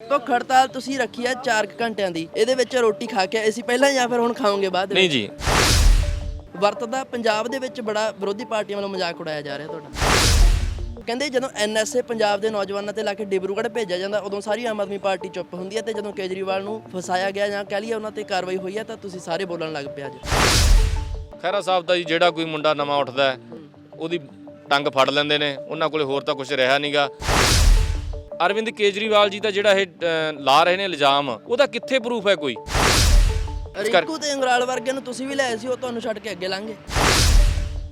ਭੁੱਖ ਹੜਤਾਲ ਤੁਸੀਂ ਰੱਖੀ ਆ 4 ਘੰਟਿਆਂ ਦੀ। ਇਹਦੇ ਵਿੱਚ ਰੋਟੀ ਖਾ ਕੇ ਆਏ ਸੀ ਪਹਿਲਾਂ ਜਾਂ ਫਿਰ ਹੁਣ ਖਾਓਗੇ ਬਾਅਦ ਨਹੀਂ? ਜੀ। ਵਰਤ ਦਾ ਪੰਜਾਬ ਦੇ ਵਿੱਚ ਬੜਾ ਵਿਰੋਧੀ ਪਾਰਟੀਆਂ ਵੱਲੋਂ ਮਜ਼ਾਕ ਉਡਾਇਆ ਜਾ ਰਿਹਾ ਤੁਹਾਡਾ। ਕਹਿੰਦੇ ਜਦੋਂ ਐਨਐਸਏ ਪੰਜਾਬ ਦੇ ਨੌਜਵਾਨਾਂ ਤੇ ਲਾ ਕੇ ਡਿਬਰੂਗੜ੍ਹ ਭੇਜਿਆ ਜਾਂਦਾ ਉਦੋਂ ਸਾਰੀ ਆਮ ਆਦਮੀ ਪਾਰਟੀ ਚੁੱਪ ਹੁੰਦੀ ਹੈ ਤੇ ਜਦੋਂ ਕੇਜਰੀਵਾਲ ਨੂੰ ਫਸਾਇਆ ਗਿਆ ਜਾਂ ਕਹਿ ਲਈਏ ਉਹਨਾਂ ਤੇ ਕਾਰਵਾਈ ਹੋਈ ਹੈ ਤਾਂ ਤੁਸੀਂ ਸਾਰੇ ਬੋਲਣ ਲੱਗ ਪਿਆ ਅੱਜ। ਖੈਰਾ ਸਾਹਿਬ ਦਾ ਜੀ ਜਿਹੜਾ ਕੋਈ ਮੁੰਡਾ ਨਵਾਂ ਉੱਠਦਾ ਉਹਦੀ ਟੰਗ ਫੜ ਲੈਂਦੇ ਨੇ ਉਹਨਾਂ ਕੋਲੇ ਹੋਰ ਤਾਂ ਕੁਝ ਰਿਹਾ ਨਹੀਂਗਾ ਅਰਵਿੰਦ ਕੇਜਰੀਵਾਲ ਜੀ ਦਾ ਜਿਹੜਾ ਇਹ ਅ, ਲਾ ਰਹੇ ਨੇ ਇਲਜ਼ਾਮ ਉਹਦਾ ਕਿੱਥੇ ਪ੍ਰੂਫ ਹੈ ਕੋਈ? ਰਿੰਕੂ ਤੇ ਅੰਗਰਾਲ ਵਰਗੇ ਨੂੰ ਤੁਸੀਂ ਵੀ ਲਿਆਏ ਸੀ ਉਹ ਤੁਹਾਨੂੰ ਛੱਡ ਕੇ ਅੱਗੇ ਲੰਘੇ।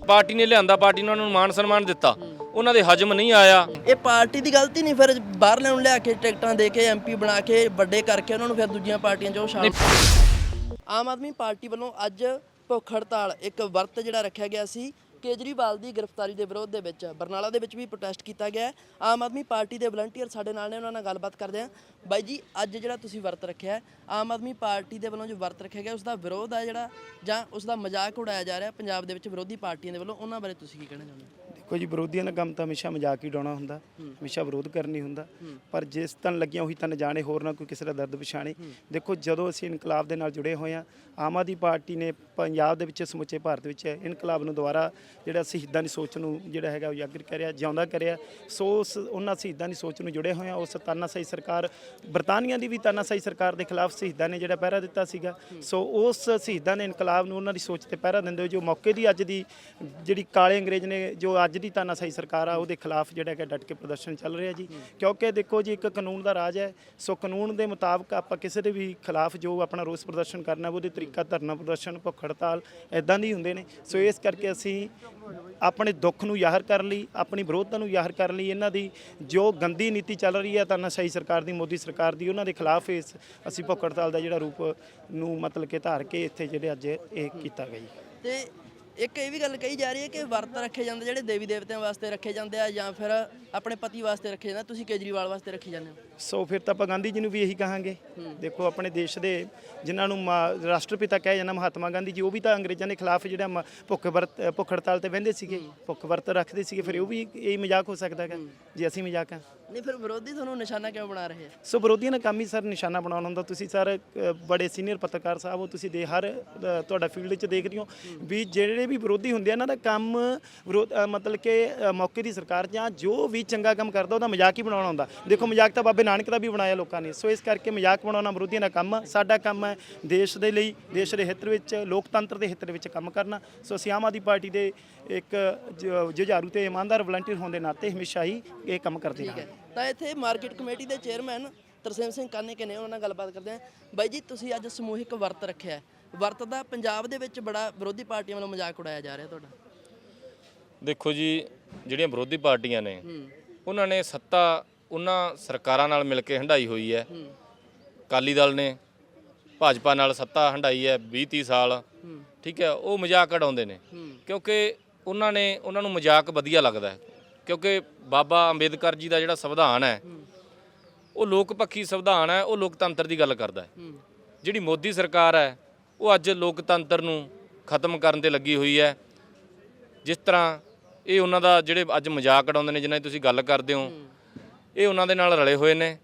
ਪਾਰਟੀ ਨੇ ਲਿਆਂਦਾ ਪਾਰਟੀ ਨੇ ਉਹਨਾਂ ਨੂੰ ਮਾਨ ਸਨਮਾਨ ਦਿੱਤਾ। ਉਹਨਾਂ ਦੇ ਹਜਮ ਨਹੀਂ ਆਇਆ। ਇਹ ਪਾਰਟੀ ਦੀ ਗਲਤੀ ਨਹੀਂ ਫਿਰ ਬਾਹਰ ਲੈਣ ਲਿਆ ਕੇ ਟਿਕਟਾਂ ਦੇ ਕੇ ਐਮਪੀ ਬਣਾ ਕੇ ਵੱਡੇ ਕਰਕੇ ਉਹਨਾਂ ਨੂੰ ਫਿਰ ਦੂਜੀਆਂ ਪਾਰਟੀਆਂ 'ਚ ਉਹ ਸ਼ਾਮਲ ਆਮ ਆਦਮੀ ਪਾਰਟੀ ਵੱਲੋਂ ਅੱਜ ਭੁੱਖ ਹੜਤਾਲ ਇੱਕ ਵਰਤ ਜਿਹੜਾ ਰੱਖਿਆ ਗਿਆ ਸੀ। ਕੇਜਰੀਵਾਲ ਦੀ ਗ੍ਰਿਫਤਾਰੀ ਦੇ ਵਿਰੋਧ ਦੇ ਵਿੱਚ ਬਰਨਾਲਾ ਦੇ ਵਿੱਚ ਵੀ ਪ੍ਰੋਟੈਸਟ ਕੀਤਾ ਗਿਆ ਆਮ ਆਦਮੀ ਪਾਰਟੀ ਦੇ ਵਲੰਟੀਅਰ ਸਾਡੇ ਨਾਲ ਨੇ, ਉਹਨਾਂ ਨਾਲ ਗੱਲਬਾਤ ਕਰਦੇ ਹਾਂ। ਬਾਈ ਜੀ, ਅੱਜ ਜਿਹੜਾ ਤੁਸੀਂ ਵਰਤ ਰੱਖਿਆ ਆਮ ਆਦਮੀ ਪਾਰਟੀ ਦੇ ਵੱਲੋਂ ਜੋ ਵਰਤ ਰੱਖਿਆ ਗਿਆ ਉਸ ਦਾ ਵਿਰੋਧ ਹੈ ਜਿਹੜਾ ਜਾਂ ਉਸ ਦਾ ਮਜ਼ਾਕ ਉਡਾਇਆ ਜਾ ਰਿਹਾ ਪੰਜਾਬ ਦੇ ਵਿੱਚ ਵਿਰੋਧੀ ਪਾਰਟੀਆਂ ਦੇ ਵੱਲੋਂ, ਉਹਨਾਂ ਬਾਰੇ ਤੁਸੀਂ ਕੀ ਕਹਿਣਾ ਚਾਹੁੰਦੇ ਹੋ? ਜੀ ਵਿਰੋਧੀਆਂ ਦਾ ਕੰਮ ਤਾਂ ਹਮੇਸ਼ਾ ਮਜ਼ਾਕ ਹੀ ਉਡਾਉਣਾ ਹੁੰਦਾ ਹਮੇਸ਼ਾ ਵਿਰੋਧ ਕਰਨੀ ਹੁੰਦਾ। ਪਰ ਜਿਸ ਤਨ ਲੱਗੀਆਂ ਉਹੀ ਤਨ ਜਾਣੇ ਹੋਰ ਨਾ ਕੋਈ ਕਿਸੇ ਦਾ ਦਰਦ ਪਛਾਣੇ। ਦੇਖੋ ਜਦੋਂ ਅਸੀਂ ਇਨਕਲਾਬ ਦੇ ਨਾਲ ਜੁੜੇ ਹੋਏ ਆ ਆਮ ਆਦਮੀ ਪਾਰਟੀ ਨੇ ਪੰਜਾਬ ਦੇ ਵਿੱਚ ਸਮੁੱਚੇ ਭਾਰਤ ਵਿੱਚ ਇਨਕਲਾਬ ਨੂੰ ਦੁਬਾਰਾ ਜਿਹੜਾ ਸ਼ਹੀਦਾਂ ਦੀ ਸੋਚ ਨੂੰ ਜਿਹੜਾ ਹੈਗਾ ਉਜਾਗਰ ਕਰਿਆ ਜਿਉਂਦਾ ਕਰਿਆ। ਸੋ ਉਸ ਉਹਨਾਂ ਸ਼ਹੀਦਾਂ ਦੀ ਸੋਚ ਨੂੰ ਜੁੜੇ ਹੋਏ ਆ ਉਸ ਤਾਨਾਸ਼ਾਹੀ ਸਰਕਾਰ ਬਰਤਾਨੀਆ ਦੀ ਵੀ ਤਾਨਾਸ਼ਾਹੀ ਸਰਕਾਰ ਦੇ ਖਿਲਾਫ ਸ਼ਹੀਦਾਂ ਨੇ ਜਿਹੜਾ ਪਹਿਰਾ ਦਿੱਤਾ ਸੀਗਾ। ਸੋ ਉਸ ਸ਼ਹੀਦਾਂ ਨੇ ਇਨਕਲਾਬ ਨੂੰ ਉਹਨਾਂ ਦੀ ਸੋਚ ਤੇ ਪਹਿਰਾ ਦਿੰਦੇ ਜੋ ਮੌਕੇ ਦੀ ਅੱਜ ਦੀ ਜਿਹੜੀ ਕਾਲੇ ਅੰਗਰੇਜ਼ ਨੇ ਜੋ ਅੱਜ ਦੀ ਤਾਨਾਸ਼ਾਹੀ ਸਰਕਾਰ ਆ, ਉਹਦੇ ਖਿਲਾਫ ਜਿਹੜਾ ਹੈਗਾ ਡਟ ਕੇ ਪ੍ਰਦਰਸ਼ਨ ਚੱਲ ਰਿਹਾ ਜੀ। ਕਿਉਂਕਿ ਦੇਖੋ ਜੀ, ਇੱਕ ਕਾਨੂੰਨ ਦਾ ਰਾਜ ਹੈ, ਸੋ ਕਾਨੂੰਨ ਦੇ ਮੁਤਾਬਕ ਆਪਾਂ ਕਿਸੇ ਦੇ ਵੀ ਖਿਲਾਫ ਜੋ ਆਪਣਾ ਰੋਸ ਪ੍ਰਦਰਸ਼ਨ ਕਰਨਾ, ਉਹਦੇ ਤਰੀਕਾ ਧਰਨਾ ਪ੍ਰਦਰਸ਼ਨ, ਭੁੱਖ ਹੜਤਾਲ ਇਦਾਂ ਦੀ ਹੁੰਦੇ ਨੇ। ਸੋ ਇਸ ਕਰਕੇ ਅਸੀਂ ਆਪਣੇ ਦੁੱਖ ਨੂੰ ਜ਼ਾਹਰ ਕਰਨ ਲਈ, ਆਪਣੀ ਵਿਰੋਧਤਾ ਨੂੰ ਜ਼ਾਹਰ ਕਰਨ ਲਈ। ਇਹਨਾਂ ਦੀ ਜੋ ਗੰਦੀ ਨੀਤੀ ਚੱਲ ਰਹੀ ਹੈ ਤਾਨਾਸ਼ਾਹੀ ਸਰਕਾਰ ਦੀ, ਮੋਦੀ ਸਰਕਾਰ ਦੀ, ਉਹਨਾਂ ਦੇ ਖਿਲਾਫ ਇਸ ਅਸੀਂ ਭੁੱਖ ਹੜਤਾਲ ਦਾ ਜਿਹੜਾ ਰੂਪ ਨੂੰ ਮਤਲਬ ਕਿ ਧਾਰ ਕੇ ਇੱਥੇ ਜਿਹੜੇ ਅੱਜ ਇਹ ਕੀਤਾ ਗਿਆ ਜੀ। ਤੇ ਇੱਕ ਇਹ ਵੀ ਗੱਲ ਕਹੀ ਜਾ ਰਹੀ ਹੈ ਕਿ ਵਰਤ ਰੱਖੇ ਜਾਂਦੇ ਜਿਹੜੇ ਦੇਵੀ ਦੇਵਤਿਆਂ ਵਾਸਤੇ ਰੱਖੇ ਜਾਂਦੇ ਆ ਜਾਂ ਫਿਰ ਆਪਣੇ ਪਤੀ ਵਾਸਤੇ ਰੱਖੇ ਜਾਂਦੇ ਤੁਸੀਂ ਕੇਜਰੀਵਾਲ ਵਾਸਤੇ ਰੱਖੀ ਜਾਂਦੇ ਹੋ? ਸੋ ਫਿਰ ਤਾਂ ਆਪਾਂ ਗਾਂਧੀ ਜੀ ਨੂੰ ਵੀ ਇਹੀ ਕਹਾਂਗੇ। ਦੇਖੋ ਆਪਣੇ ਦੇਸ਼ ਦੇ ਜਿਨ੍ਹਾਂ ਨੂੰ ਰਾਸ਼ਟਰਪਿਤਾ ਕਹਿ ਜਾਂਦਾ ਮਹਾਤਮਾ ਗਾਂਧੀ ਜੀ ਉਹ ਵੀ ਤਾਂ ਅੰਗਰੇਜ਼ਾਂ ਦੇ ਖਿਲਾਫ ਜਿਹੜਾ ਭੁੱਖ ਵਰਤ ਭੁੱਖ ਹੜਤਾਲ ਤੇ ਬਹਿੰਦੇ ਸੀਗੇ ਭੁੱਖ ਵਰਤ ਰੱਖਦੇ ਸੀਗੇ ਫਿਰ ਉਹ ਵੀ ਇਹ ਮਜ਼ਾਕ ਹੋ ਸਕਦਾ ਹੈਗਾ। ਜੇ ਅਸੀਂ ਮਜ਼ਾਕ ਆ। ਨਹੀਂ ਫਿਰ ਵਿਰੋਧੀ ਤੁਹਾਨੂੰ ਨਿਸ਼ਾਨਾ ਕਿਉਂ ਬਣਾ ਰਹੇ ਆ? ਸੋ ਵਿਰੋਧੀਆਂ ਦਾ ਕੰਮ ਹੀ ਸਰ ਨਿਸ਼ਾਨਾ ਬਣਾਉਣਾ ਹੁੰਦਾ। ਤੁਸੀਂ ਸਰ ਬੜੇ ਸੀਨੀਅਰ ਪੱਤਰਕਾਰ ਸਾਹਿਬ ਹੋ ਤੁਸੀਂ ਦੇ ਹਰ ਤੁਹਾਡਾ ਫੀਲਡ 'ਚ ਦੇਖਦੇ ਹੋ ਵੀ ਜਿਹੜੇ ਵੀ ਵਿਰੋਧੀ ਹੁੰਦੇ ਆ ਇਹਨਾਂ ਦਾ ਕੰਮ ਮਤਲਬ ਕਿ ਮੌਕੇ ਦੀ ਸਰਕਾਰ ਜਾਂ ਜੋ ਵੀ ਚੰਗਾ ਕੰਮ ਕਰਦਾ ਉਹਦਾ ਮਜ਼ਾਕ ਹੀ ਬਣਾਉਣਾ ਹੁੰਦਾ। ਦੇਖੋ ਮਜ਼ਾਕ ਤਾਂ ਬਾਬੇ ਨਾਨਕ ਦਾ ਵੀ ਬਣਾਇਆ ਲੋਕਾਂ ਨੇ। ਸੋ ਇਸ ਕਰਕੇ ਮਜ਼ਾਕ ਬਣਾਉਣਾ ਵਿਰੋਧੀਆਂ ਦਾ ਕੰਮ ਸਾਡਾ ਕੰਮ ਹੈ ਦੇਸ਼ ਦੇ ਲਈ ਦੇਸ਼ ਦੇ ਹਿੱਤ ਵਿੱਚ ਲੋਕਤੰਤਰ ਦੇ ਹਿੱਤ ਵਿੱਚ ਕੰਮ ਕਰਨਾ। ਸੋ ਅਸੀਂ ਆਮ ਆਦਮੀ ਪਾਰਟੀ ਦੇ ਇੱਕ ਜੁਝਾਰੂ ਤੇ ਇਮਾਨਦਾਰ ਵਲੰਟੀਅਰ ਹੋਣ ਦੇ ਨਾਤੇ ਹਮੇਸ਼ਾ ਹੀ ਇਹ ਕੰਮ ਕਰਦੇ ਹੈ। ਤਾਂ ਇੱਥੇ ਮਾਰਕੀਟ ਕਮੇਟੀ ਦੇ ਚੇਅਰਮੈਨ ਤਰਸੇਮ ਸਿੰਘ ਕਾਨੇ ਕੇ ਨੇ ਉਹਨਾਂ ਨਾਲ ਗੱਲਬਾਤ ਕਰਦੇ ਆ ਬਾਈ ਜੀ ਤੁਸੀਂ ਅੱਜ ਸਮੂਹਿਕ ਵਰਤ ਰੱਖਿਆ। ਵਰਤ ਦਾ ਪੰਜਾਬ ਦੇ ਵਿੱਚ ਬੜਾ ਵਿਰੋਧੀ ਪਾਰਟੀਆਂ ਵੱਲੋਂ ਮਜ਼ਾਕ ਉਡਾਇਆ ਜਾ ਰਿਹਾ ਤੁਹਾਡਾ। ਦੇਖੋ ਜੀ ਜਿਹੜੀਆਂ ਵਿਰੋਧੀ ਪਾਰਟੀਆਂ ਨੇ ਉਹਨਾਂ ਨੇ ਸੱਤਾ ਉਹਨਾਂ ਸਰਕਾਰਾਂ ਨਾਲ ਮਿਲ ਕੇ ਹੰਢਾਈ ਹੋਈ ਹੈ। ਅਕਾਲੀ ਦਲ ਨੇ ਭਾਜਪਾ ਨਾਲ ਸੱਤਾ ਹੰਢਾਈ ਹੈ 20 30 ਸਾਲ। ਠੀਕ ਹੈ ਉਹ ਮਜ਼ਾਕ ਉਡਾਉਂਦੇ ਨੇ। ਕਿਉਂਕਿ ਉਹਨਾਂ ਨੇ ਉਹਨਾਂ ਨੂੰ ਮਜ਼ਾਕ ਵਧੀਆ ਲੱਗਦਾ ਹੈ। ਕਿਉਂਕਿ ਬਾਬਾ ਅੰਬੇਦਕਰ ਜੀ ਦਾ ਜਿਹੜਾ ਸੰਵਿਧਾਨ ਹੈ ਉਹ ਲੋਕ ਪੱਖੀ ਸੰਵਿਧਾਨ ਹੈ ਉਹ ਲੋਕਤੰਤਰ ਦੀ ਗੱਲ ਕਰਦਾ ਹੈ। ਜਿਹੜੀ ਮੋਦੀ ਸਰਕਾਰ ਹੈ ਉਹ ਅੱਜ ਲੋਕਤੰਤਰ ਨੂੰ ਖਤਮ ਕਰਨ ਤੇ ਲੱਗੀ ਹੋਈ ਹੈ। ਜਿਸ ਤਰ੍ਹਾਂ ਇਹ ਉਹਨਾਂ ਦਾ ਜਿਹੜੇ ਅੱਜ ਮਜ਼ਾਕ ਉਡਾਉਂਦੇ ਨੇ ਜਿਨ੍ਹਾਂ ਦੀ ਤੁਸੀਂ ਗੱਲ ਕਰਦੇ ਹੋ ਇਹ ਉਹਨਾਂ ਦੇ ਨਾਲ ਰਲੇ ਹੋਏ ਨੇ।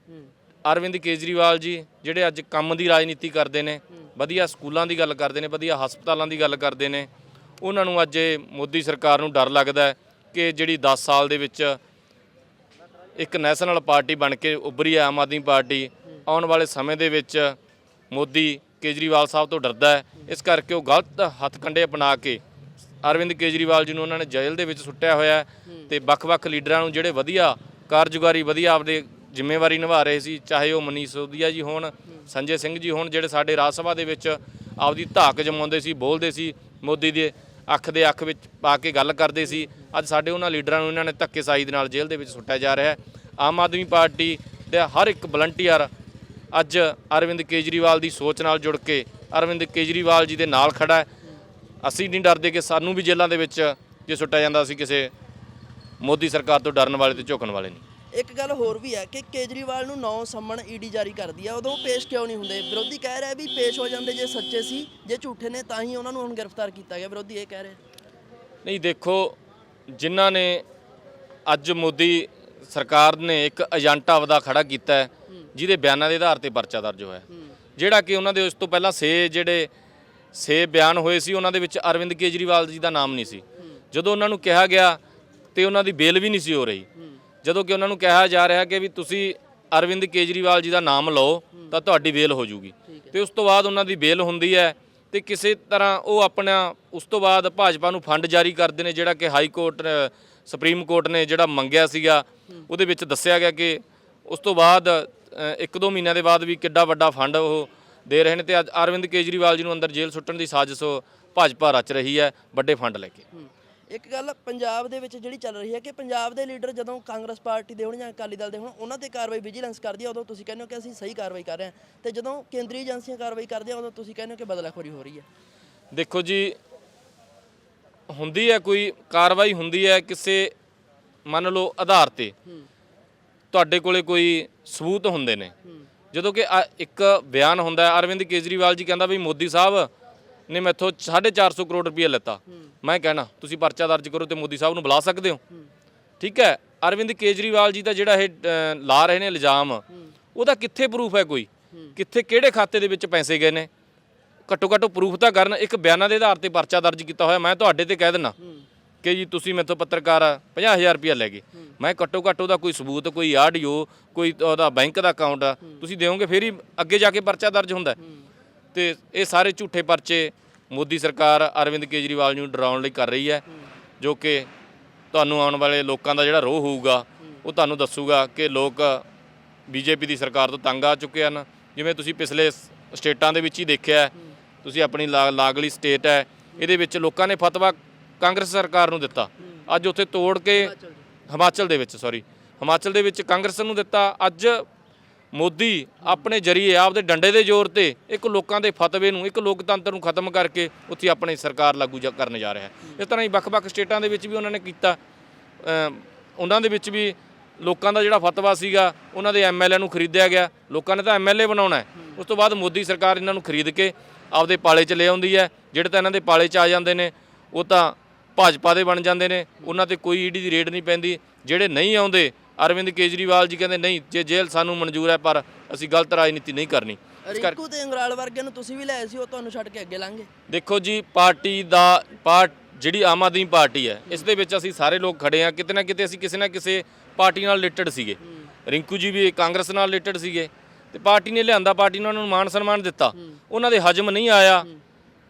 ਅਰਵਿੰਦ ਕੇਜਰੀਵਾਲ ਜੀ ਜਿਹੜੇ ਅੱਜ ਕੰਮ ਦੀ ਰਾਜਨੀਤੀ ਕਰਦੇ ਨੇ ਵਧੀਆ ਸਕੂਲਾਂ ਦੀ ਗੱਲ ਕਰਦੇ ਨੇ ਵਧੀਆ ਹਸਪਤਾਲਾਂ ਦੀ ਗੱਲ ਕਰਦੇ ਨੇ ਉਹਨਾਂ ਨੂੰ ਅੱਜ ਮੋਦੀ ਸਰਕਾਰ ਨੂੰ ਡਰ ਲੱਗਦਾ ਹੈ। ਕਿ ਜਿਹੜੀ 10 ਸਾਲ ਦੇ ਵਿੱਚ ਇੱਕ ਨੈਸ਼ਨਲ ਪਾਰਟੀ ਬਣ ਕੇ ਉੱਭਰੀ ਹੈ, ਆਮ ਆਦਮੀ ਪਾਰਟੀ, ਆਉਣ ਵਾਲੇ ਸਮੇਂ ਦੇ ਵਿੱਚ ਮੋਦੀ ਕੇਜਰੀਵਾਲ ਸਾਹਿਬ ਤੋਂ ਡਰਦਾ ਹੈ। ਇਸ ਕਰਕੇ ਉਹ ਗਲਤ ਹੱਥਕੰਡੇ ਅਪਣਾ ਕੇ ਅਰਵਿੰਦ ਕੇਜਰੀਵਾਲ ਜੀ ਨੂੰ ਉਹਨਾਂ ਨੇ ਜੇਲ੍ਹ ਦੇ ਵਿੱਚ ਸੁੱਟਿਆ ਹੋਇਆ ਹੈ ਤੇ ਵੱਖ-ਵੱਖ ਲੀਡਰਾਂ ਨੂੰ ਜਿਹੜੇ ਵਧੀਆ ਕਾਰਜਕਾਰੀ ਵਧੀਆ ਆਪਦੇ ਜ਼ਿੰਮੇਵਾਰੀ ਨਿਭਾ ਰਹੇ ਸੀ, ਚਾਹੇ ਉਹ ਮਨੀਸ਼ ਸੋਦੀਆ ਜੀ ਹੋਣ, ਸੰਜੇ ਸਿੰਘ ਜੀ ਹੋਣ, ਜਿਹੜੇ ਸਾਡੇ ਰਾਜ ਸਭਾ ਦੇ ਵਿੱਚ ਆਪਦੀ ਧਾਕ ਜਮਾਉਂਦੇ ਸੀ, ਬੋਲਦੇ ਸੀ ਮੋਦੀ ਦੇ। ਅੱਖ ਦੇ ਅੱਖ ਵਿੱਚ ਪਾ ਕੇ ਗੱਲ ਕਰਦੇ ਸੀ। ਅੱਜ ਸਾਡੇ ਉਹਨਾਂ ਲੀਡਰਾਂ ਨੂੰ ਇਹਨਾਂ ਨੇ ਧੱਕੇਸ਼ਾਹੀ ਦੇ ਨਾਲ ਜੇਲ੍ਹ ਦੇ ਵਿੱਚ ਸੁੱਟਿਆ ਜਾ ਰਿਹਾ ਹੈ। ਆਮ ਆਦਮੀ ਪਾਰਟੀ ਦੇ ਹਰ ਇੱਕ ਵਲੰਟੀਅਰ ਅੱਜ ਅਰਵਿੰਦ ਕੇਜਰੀਵਾਲ ਦੀ ਸੋਚ ਨਾਲ ਜੁੜ ਕੇ ਅਰਵਿੰਦ ਕੇਜਰੀਵਾਲ ਜੀ ਦੇ ਨਾਲ ਖੜਾ ਹੈ। ਅਸੀਂ ਨਹੀਂ ਡਰਦੇ ਕਿ ਸਾਨੂੰ ਵੀ ਜੇਲ੍ਹਾਂ ਦੇ ਵਿੱਚ ਜੇ ਸੁੱਟਿਆ ਜਾਂਦਾ ਸੀ ਕਿਸੇ ਮੋਦੀ ਸਰਕਾਰ ਤੋਂ ਡਰਨ ਵਾਲੇ ਤੇ ਝੁਕਣ ਵਾਲੇ ਨਹੀਂ। ਇੱਕ ਗੱਲ ਹੋਰ ਵੀ ਹੈ ਕਿ ਕੇਜਰੀਵਾਲ ਨੂੰ ਨੌ ਸੰਮਣ ਈਡੀ ਜਾਰੀ ਕਰਦੀ ਆ ਉਦੋਂ ਪੇਸ਼ ਕਿਉਂ ਨਹੀਂ ਹੁੰਦੇ? ਵਿਰੋਧੀ ਕਹਿ ਰਿਹਾ ਵੀ ਪੇਸ਼ ਹੋ ਜਾਂਦੇ ਜੇ ਸੱਚੇ ਸੀ ਜੇ ਝੂਠੇ ਨੇ ਤਾਂ ਹੀ ਉਹਨਾਂ ਨੂੰ ਹੁਣ ਗ੍ਰਿਫਤਾਰ ਕੀਤਾ ਗਿਆ। ਵਿਰੋਧੀ ਇਹ ਕਹਿ ਰਹੇ ਨਹੀਂ ਦੇਖੋ ਜਿਨ੍ਹਾਂ ਨੇ ਅੱਜ ਮੋਦੀ ਸਰਕਾਰ ਨੇ ਇੱਕ ਏਜੰਟ ਆਪਦਾ ਖੜਾ ਕੀਤਾ ਹੈ ਜਿਹਦੇ ਬਿਆਨਾਂ ਦੇ ਆਧਾਰ ਤੇ ਪਰਚਾ ਦਰਜ ਹੋਇਆ ਜਿਹੜਾ ਕਿ ਉਹਨਾਂ ਦੇ ਉਸ ਤੋਂ ਪਹਿਲਾਂ ਸੇ ਜਿਹੜੇ ਸੇ ਬਿਆਨ ਹੋਏ ਸੀ ਉਹਨਾਂ ਦੇ ਵਿੱਚ ਅਰਵਿੰਦ ਕੇਜਰੀਵਾਲ ਜੀ ਦਾ ਨਾਮ ਨਹੀਂ ਸੀ। ਜਦੋਂ ਉਹਨਾਂ ਨੂੰ ਕਿਹਾ ਗਿਆ ਤੇ ਉਹਨਾਂ ਦੀ ਬੇਲ ਵੀ ਨਹੀਂ ਸੀ ਹੋ ਰਹੀ ਜਦੋਂ ਕਿ ਉਹਨਾਂ ਨੂੰ ਕਿਹਾ ਜਾ ਰਿਹਾ ਕਿ ਵੀ ਤੁਸੀਂ ਅਰਵਿੰਦ ਕੇਜਰੀਵਾਲ ਜੀ ਦਾ ਨਾਮ ਲਓ ਤਾਂ ਤੁਹਾਡੀ ਬੇਲ ਹੋ ਜੂਗੀ। ਤੇ ਉਸ ਤੋਂ ਬਾਅਦ ਉਹਨਾਂ ਦੀ ਬੇਲ ਹੁੰਦੀ ਹੈ ਤੇ ਕਿਸੇ ਤਰ੍ਹਾਂ ਉਹ ਆਪਣਾ ਉਸ ਤੋਂ ਬਾਅਦ ਭਾਜਪਾ ਨੂੰ ਫੰਡ ਜਾਰੀ ਕਰਦੇ ਨੇ ਜਿਹੜਾ ਕਿ ਹਾਈ ਕੋਰਟ ਸੁਪਰੀਮ ਕੋਰਟ ਨੇ ਜਿਹੜਾ ਮੰਗਿਆ ਸੀਗਾ ਉਹਦੇ ਵਿੱਚ ਦੱਸਿਆ ਗਿਆ ਕਿ ਉਸ ਤੋਂ ਬਾਅਦ ਇੱਕ ਦੋ ਮਹੀਨਿਆਂ ਦੇ ਬਾਅਦ ਵੀ ਕਿੱਡਾ ਵੱਡਾ ਫੰਡ ਉਹ ਦੇ ਰਹੇ ਨੇ ਤੇ ਅੱਜ ਅਰਵਿੰਦ ਕੇਜਰੀਵਾਲ ਜੀ ਨੂੰ ਅੰਦਰ ਜੇਲ੍ਹ ਸੁੱਟਣ ਦੀ ਸਾਜ਼ਿਸ਼ ਭਾਜਪਾ ਰਚ ਰਹੀ ਹੈ ਵੱਡੇ ਫੰਡ ਲੈ ਕੇ। ਇੱਕ ਗੱਲ ਪੰਜਾਬ ਦੇ ਵਿੱਚ ਜਿਹੜੀ ਚੱਲ ਰਹੀ ਹੈ ਕਿ ਪੰਜਾਬ ਦੇ ਲੀਡਰ ਜਦੋਂ ਕਾਂਗਰਸ ਪਾਰਟੀ ਦੇ ਹੋਣ ਜਾਂ ਅਕਾਲੀ ਦਲ ਦੇ ਹੋਣ ਉਹਨਾਂ ਤੇ ਕਾਰਵਾਈ ਵਿਜੀਲੈਂਸ ਕਰਦੀ ਹੈ ਉਦੋਂ ਤੁਸੀਂ ਕਹਿੰਦੇ ਹੋ ਕਿ ਅਸੀਂ ਸਹੀ ਕਾਰਵਾਈ ਕਰ ਰਹੇ ਹਾਂ। ਤੇ ਜਦੋਂ ਕੇਂਦਰੀ ਏਜੰਸੀਆਂ ਕਾਰਵਾਈ ਕਰਦੀਆਂ ਉਦੋਂ ਤੁਸੀਂ ਕਹਿੰਦੇ ਹੋ ਕਿ ਬਦਲਾਖੋਰੀ ਹੋ ਰਹੀ ਹੈ। ਦੇਖੋ ਜੀ ਹੁੰਦੀ ਹੈ ਕੋਈ ਕਾਰਵਾਈ ਹੁੰਦੀ ਹੈ ਕਿਸੇ ਮੰਨ ਲਓ ਆਧਾਰ ਤੇ। ਤੁਹਾਡੇ ਕੋਲੇ ਕੋਈ ਸਬੂਤ ਹੁੰਦੇ ਨੇ। ਜਦੋਂ ਕਿ ਇੱਕ ਬਿਆਨ ਹੁੰਦਾ ਹੈ ਅਰਵਿੰਦ ਕੇਜਰੀਵਾਲ ਜੀ ਕਹਿੰਦਾ ਵੀ ਮੋਦੀ ਸਾਹਿਬ ਨੇ ਮੈਥੋਂ 450 ਕਰੋੜ ਰੁਪਏ ਲੈਤਾ। ਮੈਂ ਕਹਿਣਾ ਤੁਸੀਂ ਪਰਚਾ ਦਰਜ ਕਰੋ ਤੇ ਮੋਦੀ ਸਾਹਿਬ ਨੂੰ ਬੁਲਾ ਸਕਦੇ ਹੋ? ਠੀਕ ਹੈ ਅਰਵਿੰਦ ਕੇਜਰੀਵਾਲ ਜੀ ਦਾ ਜਿਹੜਾ ਇਹ ਲਾ ਰਹੇ ਨੇ ਇਲਜ਼ਾਮ ਉਹਦਾ ਕਿੱਥੇ ਪ੍ਰੂਫ ਹੈ ਕੋਈ? ਕਿੱਥੇ ਕਿਹੜੇ ਖਾਤੇ ਦੇ ਵਿੱਚ ਪੈਸੇ ਗਏ ਨੇ? ਘੱਟੋ ਘੱਟ ਪ੍ਰੂਫ ਤਾਂ ਕਰਨ ਇੱਕ ਬਿਆਨਾਂ ਦੇ ਆਧਾਰ ਤੇ ਪਰਚਾ ਦਰਜ ਕੀਤਾ ਹੋਇਆ ਮੈਂ ਤੁਹਾਡੇ ਤੇ ਕਹਿ ਦਿੰਨਾ ਕਿ ਜੀ ਤੁਸੀਂ ਮੇਥੋਂ ਪੱਤਰਕਾਰ 50000 ਰੁਪਇਆ ਲੈ ਗਏ। ਮੈਂ ਘੱਟੋ ਘੱਟ ਉਹਦਾ ਕੋਈ ਸਬੂਤ ਕੋਈ ਆਡੀਓ ਕੋਈ ਉਹਦਾ ਬੈਂਕ ਦਾ ਅਕਾਊਂਟ ਆ ਤੁਸੀਂ ਦਿਓਗੇ ਫਿਰ ਹੀ ਅੱਗੇ ਜਾ ਕੇ ਪਰਚਾ ਦਰਜ ਹੁੰਦਾ। ਤੇ ਇਹ ਸਾਰੇ ਝੂਠੇ ਪਰਚੇ ਮੋਦੀ ਸਰਕਾਰ ਅਰਵਿੰਦ ਕੇਜਰੀਵਾਲ ਨੂੰ ਡਰਾਉਣ ਲਈ ਕਰ ਰਹੀ ਹੈ ਜੋ ਕਿ ਤੁਹਾਨੂੰ ਆਉਣ ਵਾਲੇ ਲੋਕਾਂ ਦਾ ਜਿਹੜਾ ਰੋਹ ਹੋਊਗਾ ਉਹ ਤੁਹਾਨੂੰ ਦੱਸੂਗਾ ਕਿ ਲੋਕ ਬੀਜੇਪੀ ਦੀ ਸਰਕਾਰ ਤੋਂ ਤੰਗ ਆ ਚੁੱਕੇ ਹਨ। ਜਿਵੇਂ ਤੁਸੀਂ ਪਿਛਲੇ ਸਟੇਟਾਂ ਦੇ ਵਿੱਚ ਹੀ ਦੇਖਿਆ। ਤੁਸੀਂ ਆਪਣੀ ਲਾਗਲੀ ਸਟੇਟ ਹੈ ਇਹਦੇ ਵਿੱਚ ਲੋਕਾਂ ਨੇ ਫਤਵਾ ਕਾਂਗਰਸ ਸਰਕਾਰ ਨੂੰ ਦਿੱਤਾ। ਅੱਜ ਉੱਥੇ ਤੋੜ ਕੇ ਹਿਮਾਚਲ ਦੇ ਵਿੱਚ। ਸੌਰੀ ਹਿਮਾਚਲ ਦੇ ਵਿੱਚ ਕਾਂਗਰਸ ਨੂੰ ਦਿੱਤਾ। ਅੱਜ ਮੋਦੀ ਆਪਣੇ ਜਰੀਏ ਆਪਦੇ ਡੰਡੇ ਦੇ ਜ਼ੋਰ ਤੇ ਇੱਕ ਲੋਕਾਂ ਦੇ ਫਤਵੇ ਨੂੰ, ਇੱਕ ਲੋਕਤੰਤਰ ਨੂੰ ਖਤਮ ਕਰਕੇ ਉੱਥੇ ਆਪਣੀ ਸਰਕਾਰ ਲਾਗੂ ਜਾ- ਕਰਨ ਜਾ ਰਿਹਾ ਹੈ। ਇਸ ਤਰ੍ਹਾਂ ਹੀ ਵੱਖ-ਵੱਖ ਸਟੇਟਾਂ ਦੇ ਵਿੱਚ ਵੀ ਉਹਨਾਂ ਨੇ ਕੀਤਾ। ਉਹਨਾਂ ਦੇ ਵਿੱਚ ਵੀ ਲੋਕਾਂ ਦਾ ਜਿਹੜਾ ਫਤਵਾ ਸੀਗਾ, ਉਹਨਾਂ ਦੇ ਐਮਐਲਏ ਨੂੰ ਖਰੀਦਿਆ ਗਿਆ। ਲੋਕਾਂ ਨੇ ਤਾਂ ਐਮਐਲਏ ਬਣਾਉਣਾ ਹੈ। ਉਸ ਤੋਂ ਬਾਅਦ ਮੋਦੀ ਸਰਕਾਰ ਇਹਨਾਂ ਨੂੰ ਖਰੀਦ ਕੇ ਆਪਦੇ ਪਾਲੇ 'ਚ ਲੈ ਆਉਂਦੀ ਹੈ। ਜਿਹੜੇ ਤਾਂ ਇਹਨਾਂ ਦੇ ਪਾਲੇ 'ਚ ਆ ਜਾਂਦੇ ਨੇ, ਉਹ ਤਾਂ ਭਾਜਪਾ ਦੇ ਬਣ ਜਾਂਦੇ ਨੇ। ਉਹਨਾਂ ਤੇ ਕੋਈ ਈਡੀ ਦੀ ਰੇਡ ਨਹੀਂ ਪੈਂਦੀ। ਜਿਹੜੇ ਨਹੀਂ ਆਉਂਦੇ ਅਰਵਿੰਦ ਕੇਜਰੀਵਾਲ ਜੀ ਕਹਿੰਦੇ ਨਹੀਂ ਜੇ ਜੇਲ੍ਹ ਸਾਨੂੰ ਮਨਜ਼ੂਰ ਹੈ ਪਰ ਅਸੀਂ ਗਲਤ ਰਾਜਨੀਤੀ ਨਹੀਂ ਕਰਨੀ। ਰਿੰਕੂ ਤੇ ਅੰਗਰਾਲ ਵਰਗੇ ਨੂੰ ਤੁਸੀਂ ਵੀ ਲਿਆਏ ਸੀ ਉਹ ਤੁਹਾਨੂੰ ਛੱਡ ਕੇ ਅੱਗੇ ਲੰਘੇ। ਦੇਖੋ ਜੀ ਪਾਰਟੀ ਦਾ ਪਾਰਟ ਜਿਹੜੀ ਆਮ ਆਦਮੀ ਪਾਰਟੀ ਹੈ ਇਸ ਦੇ ਵਿੱਚ ਅਸੀਂ ਸਾਰੇ ਲੋਕ ਖੜੇ ਆ ਕਿਤੇ ਨਾ ਕਿਤੇ ਅਸੀਂ ਕਿਸੇ ਨਾ ਕਿਸੇ ਪਾਰਟੀ ਨਾਲ ਰਿਲੇਟਡ ਸੀਗੇ। ਰਿੰਕੂ ਜੀ ਵੀ ਕਾਂਗਰਸ ਨਾਲ ਰਿਲੇਟਡ ਸੀਗੇ। ਤੇ ਪਾਰਟੀ ਨੇ ਲਿਆਂਦਾ ਪਾਰਟੀ ਨੇ ਉਹਨਾਂ ਨੂੰ ਮਾਨ ਸਨਮਾਨ ਦਿੱਤਾ। ਉਹਨਾਂ ਦੇ ਹਜਮ ਨਹੀਂ ਆਇਆ।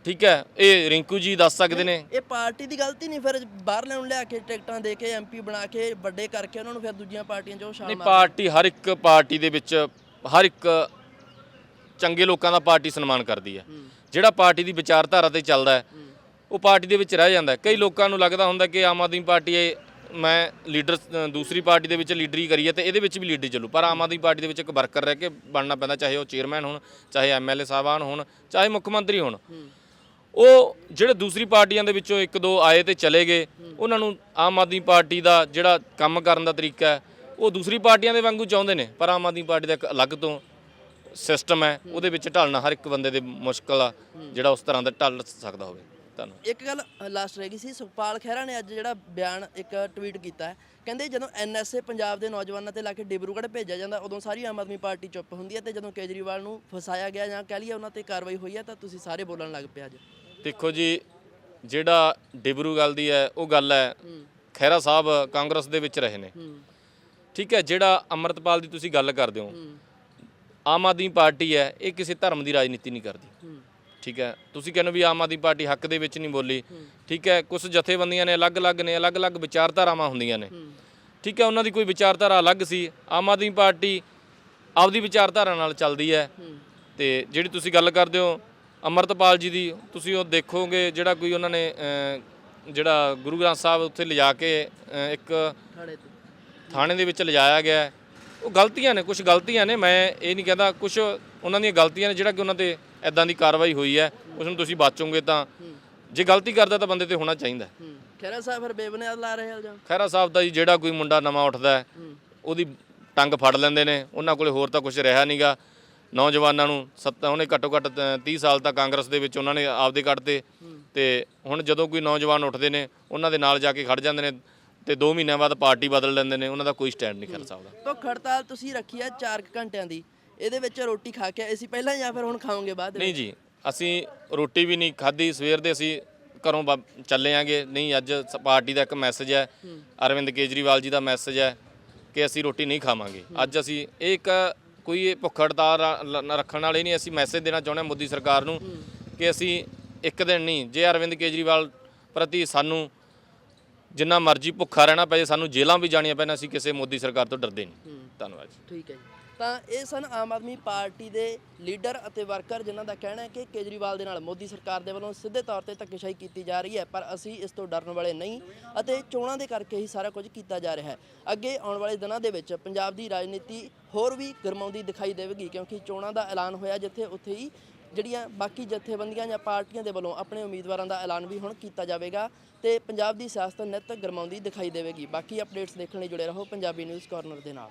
ਠੀਕ ਹੈ ਇਹ ਰਿੰਕੂ ਜੀ ਦੱਸ ਸਕਦੇ ਨੇ? ਇਹ ਪਾਰਟੀ ਦੀ ਗਲਤੀ ਨਹੀਂ ਫਿਰ ਬਾਹਰਲੇ ਨੂੰ ਲਿਆ ਕੇ ਟਿਕਟਾਂ ਦੇ ਕੇ ਐਮਪੀ ਬਣਾ ਕੇ ਵੱਡੇ ਕਰਕੇ ਉਹਨਾਂ ਨੂੰ ਫਿਰ ਦੂਜੀਆਂ ਪਾਰਟੀਆਂ 'ਚ ਉਹ ਛਾਲ ਨਹੀਂ ਪਾਰਟੀ ਹਰ ਇੱਕ ਪਾਰਟੀ ਦੇ ਵਿੱਚ ਹਰ ਇੱਕ ਚੰਗੇ ਲੋਕਾਂ ਦਾ ਪਾਰਟੀ ਸਨਮਾਨ ਕਰਦੀ ਹੈ। ਜਿਹੜਾ ਪਾਰਟੀ ਦੀ ਵਿਚਾਰਧਾਰਾ ਤੇ ਚੱਲਦਾ ਹੈ ਉਹ ਪਾਰਟੀ ਦੇ ਵਿੱਚ ਰਹਿ ਜਾਂਦਾ। ਕਈ ਲੋਕਾਂ ਨੂੰ ਲੱਗਦਾ ਹੁੰਦਾ ਕਿ ਆਮ ਆਦਮੀ ਪਾਰਟੀ ਇਹ ਮੈਂ ਲੀਡਰ ਦੂਸਰੀ ਪਾਰਟੀ ਦੇ ਵਿੱਚ ਲੀਡਰੀ ਕਰੀ ਹੈ ਤੇ ਇਹਦੇ ਵਿੱਚ ਵੀ ਲੀਡਰੀ ਚੱਲੂ। ਪਰ ਆਮ ਆਦਮੀ ਪਾਰਟੀ ਦੇ ਵਿੱਚ ਇੱਕ ਵਰਕਰ ਰਹਿ ਕੇ ਬਣਨਾ ਪੈਂਦਾ ਚਾਹੇ ਉਹ ਚੇਅਰਮੈਨ ਹੋਣ ਚਾਹੇ ਐਮਐਲਏ ਸਾਹਿਬਾਨ ਹੋਣ ਚਾਹੇ ਮੁੱਖ ਮੰਤਰੀ ਹੋਣ। ਉਹ ਜਿਹੜੇ ਦੂਸਰੀ ਪਾਰਟੀਆਂ ਦੇ ਵਿੱਚੋਂ ਇੱਕ ਦੋ ਆਏ ਤੇ ਚਲੇ ਗਏ, ਉਹਨਾਂ ਨੂੰ ਆਮ ਆਦਮੀ ਪਾਰਟੀ ਦਾ ਜਿਹੜਾ ਕੰਮ ਕਰਨ ਦਾ ਤਰੀਕਾ ਹੈ, ਉਹ ਦੂਸਰੀ ਪਾਰਟੀਆਂ ਦੇ ਵਾਂਗੂ ਚਾਹੁੰਦੇ ਨੇ, ਪਰ ਆਮ ਆਦਮੀ ਪਾਰਟੀ ਦਾ ਇੱਕ ਅਲੱਗ ਤੋਂ ਸਿਸਟਮ ਹੈ, ਉਹਦੇ ਵਿੱਚ ਢਲਣਾ ਹਰ ਇੱਕ ਬੰਦੇ ਦੇ ਮੁਸ਼ਕਲ ਆ, ਜਿਹੜਾ ਉਸ ਤਰ੍ਹਾਂ ਦਾ ਢਲ ਸਕਦਾ ਹੋਵੇ। ਧੰਨਵਾਦ। ਇੱਕ ਗੱਲ ਲਾਸਟ ਰਹਿ ਗਈ ਸੀ, ਸੁਖਪਾਲ ਖਹਿਰਾ ਨੇ ਅੱਜ ਜਿਹੜਾ ਬਿਆਨ ਇੱਕ ਟਵੀਟ ਕੀਤਾ ਹੈ, ਕਹਿੰਦੇ ਜਦੋਂ ਐਨਐਸਏ ਪੰਜਾਬ ਦੇ ਨੌਜਵਾਨਾਂ ਤੇ ਲਾ ਕੇ ਡਿਬਰੂਗੜ੍ਹ ਭੇਜਿਆ ਜਾਂਦਾ, ਉਦੋਂ ਸਾਰੀ ਆਮ ਆਦਮੀ ਪਾਰਟੀ ਚੁੱਪ ਹੁੰਦੀ ਹੈ ਤੇ ਜਦੋਂ ਕੇਜਰੀਵਾਲ ਨੂੰ ਫਸਾਇਆ ਗਿਆ ਜਾਂ ਕਹਿ ਲਈਏ ਉਹਨਾਂ ਤੇ ਕਾਰਵਾਈ ਹੋਈ ਹੈ, ਤਾਂ ਤੁਸੀਂ ਸਾਰੇ ਬੋਲਣ ਲੱਗ ਪਿਆ ਅੱਜ। ਦੇਖੋ ਜੀ, ਜਿਹੜਾ ਡਿਬਰੂ ਗੱਲ ਦੀ ਹੈ, ਉਹ ਗੱਲ ਹੈ, ਖਹਿਰਾ ਸਾਹਿਬ ਕਾਂਗਰਸ ਦੇ ਵਿੱਚ ਰਹੇ ਨੇ। ਠੀਕ ਹੈ, ਜਿਹੜਾ ਅਮਰਤਪਾਲ ਦੀ ਤੁਸੀਂ ਗੱਲ ਕਰਦੇ ਹੋ, ਆਮ ਆਦਮੀ ਪਾਰਟੀ ਹੈ, ਇਹ ਕਿਸੇ ਧਰਮ ਦੀ ਰਾਜਨੀਤੀ ਨਹੀਂ ਕਰਦੀ। ਠੀਕ ਹੈ, ਤੁਸੀਂ ਕਹਿੰਦੇ ਵੀ ਆਮ ਆਦਮੀ ਪਾਰਟੀ ਹੱਕ ਦੇ ਵਿੱਚ ਨਹੀਂ ਬੋਲੀ। ਠੀਕ ਹੈ ਕੁਝ ਜਥੇਬੰਦੀਆਂ ਨੇ ਅਲੱਗ-ਅਲੱਗ ਨੇ, ਅਲੱਗ-ਅਲੱਗ ਵਿਚਾਰਧਾਰਾਵਾਂ ਹੁੰਦੀਆਂ ਨੇ। ਠੀਕ ਹੈ, ਉਹਨਾਂ ਦੀ ਕੋਈ ਵਿਚਾਰਧਾਰਾ ਅਲੱਗ ਸੀ। ਆਮ ਆਦਮੀ ਪਾਰਟੀ ਆਪਦੀ ਵਿਚਾਰਧਾਰਾ ਨਾਲ ਚੱਲਦੀ ਹੈ। ਤੇ ਜਿਹੜੀ ਤੁਸੀਂ ਗੱਲ ਕਰਦੇ ਹੋ ਅਮਰਤਪਾਲ ਜੀ ਦੀ ਤੁਸੀਂ ਉਹ ਦੇਖੋਗੇ ਜਿਹੜਾ ਕੋਈ ਉਹਨਾਂ ਨੇ ਜਿਹੜਾ ਗੁਰੂ ਗ੍ਰੰਥ ਸਾਹਿਬ ਉੱਥੇ ਲਿਜਾ ਕੇ ਇੱਕ ਥਾਣੇ ਤੇ। ਥਾਣੇ ਦੇ ਵਿੱਚ ਲਿਜਾਇਆ ਗਿਆ। ਉਹ ਗਲਤੀਆਂ ਨੇ ਕੁਝ ਗਲਤੀਆਂ ਨੇ ਮੈਂ ਇਹ ਨਹੀਂ ਕਹਿੰਦਾ ਕੁਝ ਉਹਨਾਂ ਦੀਆਂ ਗਲਤੀਆਂ ਨੇ ਜਿਹੜਾ ਕਿ ਉਹਨਾਂ ਤੇ ਐਦਾਂ ਦੀ ਕਾਰਵਾਈ ਹੋਈ ਹੈ ਉਸ ਨੂੰ ਤੁਸੀਂ ਬਚੋਗੇ ਤਾਂ ਜੇ ਗਲਤੀ ਕਰਦਾ ਤਾਂ ਬੰਦੇ ਤੇ ਹੋਣਾ ਚਾਹੀਦਾ ਖਹਿਰਾ ਸਾਹਿਬ ਫਿਰ ਬੇਬੁਨਿਆਦ ਲਾ ਰਹੇ ਇਲਜ਼ਾਮ ਖਹਿਰਾ ਸਾਹਿਬ ਦਾ ਜੀ ਜਿਹੜਾ ਕੋਈ ਮੁੰਡਾ ਨਵਾਂ ਉੱਠਦਾ ਉਹਦੀ ਟੰਗ ਫੜ ਲੈਂਦੇ ਨੇ ਉਹਨਾਂ ਕੋਲੇ ਹੋਰ ਤਾਂ ਕੁਝ ਰਿਹਾ ਨਹੀਂਗਾ ਨੌਜਵਾਨਾਂ ਨੂੰ ਸੱਤ ਉਹਨੇ ਘੱਟੋ ਘੱਟ ਤ- 30 ਸਾਲ ਤੱਕ ਕਾਂਗਰਸ ਦੇ ਵਿੱਚ ਉਹਨਾਂ ਨੇ ਆਪਦੇ ਕੱਢਤੇ ਤੇ ਹੁਣ ਜਦੋਂ ਕੋਈ ਨੌਜਵਾਨ ਉੱਠਦੇ ਨੇ ਉਹਨਾਂ ਦੇ ਨਾਲ ਜਾ ਕੇ ਖੜ ਜਾਂਦੇ ਨੇ ਤੇ 2 ਮਹੀਨਿਆਂ ਬਾਅਦ ਪਾਰਟੀ ਬਦਲ ਲੈਂਦੇ ਨੇ ਉਹਨਾਂ ਦਾ ਕੋਈ ਸਟੈਂਡ ਨਹੀਂ ਕਰ ਸਕਦਾ। ਭੁੱਖ ਹੜਤਾਲ ਤੁਸੀਂ ਰੱਖੀ ਆ 4 ਘੰਟਿਆਂ ਦੀ ਇਹਦੇ ਵਿੱਚ ਰੋਟੀ ਖਾ ਕੇ ਆਏ ਸੀ ਪਹਿਲਾਂ ਜਾਂ ਫਿਰ ਹੁਣ ਖਾਓਗੇ ਬਾਅਦ ਨਹੀਂ ਜੀ ਅਸੀਂ ਰੋਟੀ ਵੀ ਨਹੀਂ ਖਾਧੀ ਸਵੇਰ ਦੇ ਅਸੀਂ ਘਰੋਂ ਚੱਲੇ ਆਂਗੇ। ਨਹੀਂ ਅੱਜ ਪਾਰਟੀ ਦਾ ਇੱਕ ਮੈਸੇਜ ਹੈ ਅਰਵਿੰਦ ਕੇਜਰੀਵਾਲ ਜੀ ਦਾ ਮੈਸੇਜ ਹੈ ਕਿ ਅਸੀਂ ਰੋਟੀ ਨਹੀਂ ਖਾਵਾਂਗੇ। ਅੱਜ ਅਸੀਂ ਇਹ ਇੱਕ ਕੋਈ ਇਹ ਭੁੱਖ ਹੜਤਾਲ ਰੱਖਣ ਵਾਲੇ ਨਹੀਂ ਅਸੀਂ ਮੈਸੇਜ ਦੇਣਾ ਚਾਹੁੰਦੇ ਹਾਂ ਮੋਦੀ ਸਰਕਾਰ ਨੂੰ ਕਿ ਅਸੀਂ ਇੱਕ ਦਿਨ ਨਹੀਂ ਜੇ ਅਰਵਿੰਦ ਕੇਜਰੀਵਾਲ ਪ੍ਰਤੀ ਸਾਨੂੰ ਜਿੰਨਾ ਮਰਜ਼ੀ ਭੁੱਖਾ ਰਹਿਣਾ ਪਏ ਸਾਨੂੰ ਜੇਲ੍ਹਾਂ ਵੀ ਜਾਣੀਆਂ ਪੈਣ ਅਸੀਂ ਕਿਸੇ ਮੋਦੀ ਸਰਕਾਰ ਤੋਂ ਡਰਦੇ ਨਹੀਂ। ਧੰਨਵਾਦ ਠੀਕ ਹੈ ਤਾਂ ਇਹ ਸਨ ਆਮ ਆਦਮੀ ਪਾਰਟੀ ਦੇ ਲੀਡਰ ਅਤੇ ਵਰਕਰ ਜਿਨ੍ਹਾਂ ਦਾ ਕਹਿਣਾ ਹੈ ਕਿ ਕੇਜਰੀਵਾਲ ਦੇ ਨਾਲ ਮੋਦੀ ਸਰਕਾਰ ਦੇ ਵੱਲੋਂ ਸਿੱਧੇ ਤੌਰ ਤੇ ਧੱਕੇਸ਼ਾਹੀ ਕੀਤੀ ਜਾ ਰਹੀ ਹੈ, ਪਰ ਅਸੀਂ ਇਸ ਤੋਂ ਡਰਨ ਵਾਲੇ ਨਹੀਂ ਅਤੇ ਚੋਣਾਂ ਦੇ ਕਰਕੇ ਹੀ ਸਾਰਾ ਕੁਝ ਕੀਤਾ ਜਾ ਰਿਹਾ ਹੈ। ਅੱਗੇ ਆਉਣ ਵਾਲੇ ਦਿਨਾਂ ਦੇ ਵਿੱਚ ਪੰਜਾਬ ਦੀ ਰਾਜਨੀਤੀ ਹੋਰ ਵੀ ਗਰਮਾਉਂਦੀ ਦਿਖਾਈ ਦੇਵੇਗੀ, ਕਿਉਂਕਿ ਚੋਣਾਂ ਦਾ ਐਲਾਨ ਹੋਇਆ ਜਿੱਥੇ ਉੱਥੇ ਹੀ ਜਿਹੜੀਆਂ ਬਾਕੀ ਜਥੇਬੰਦੀਆਂ ਜਾਂ ਪਾਰਟੀਆਂ ਦੇ ਵੱਲੋਂ ਆਪਣੇ ਉਮੀਦਵਾਰਾਂ ਦਾ ਐਲਾਨ ਵੀ ਹੁਣ ਕੀਤਾ ਜਾਵੇਗਾ ਤੇ ਪੰਜਾਬ ਦੀ ਸਿਆਸਤ ਨਿੱਤ ਗਰਮਾਉਂਦੀ ਦਿਖਾਈ ਦੇਵੇਗੀ। ਬਾਕੀ ਅਪਡੇਟਸ ਦੇਖਣ ਲਈ ਜੁੜੇ ਰਹੋ ਪੰਜਾਬੀ ਨਿਊਜ਼ ਕਾਰਨਰ ਦੇ ਨਾਲ।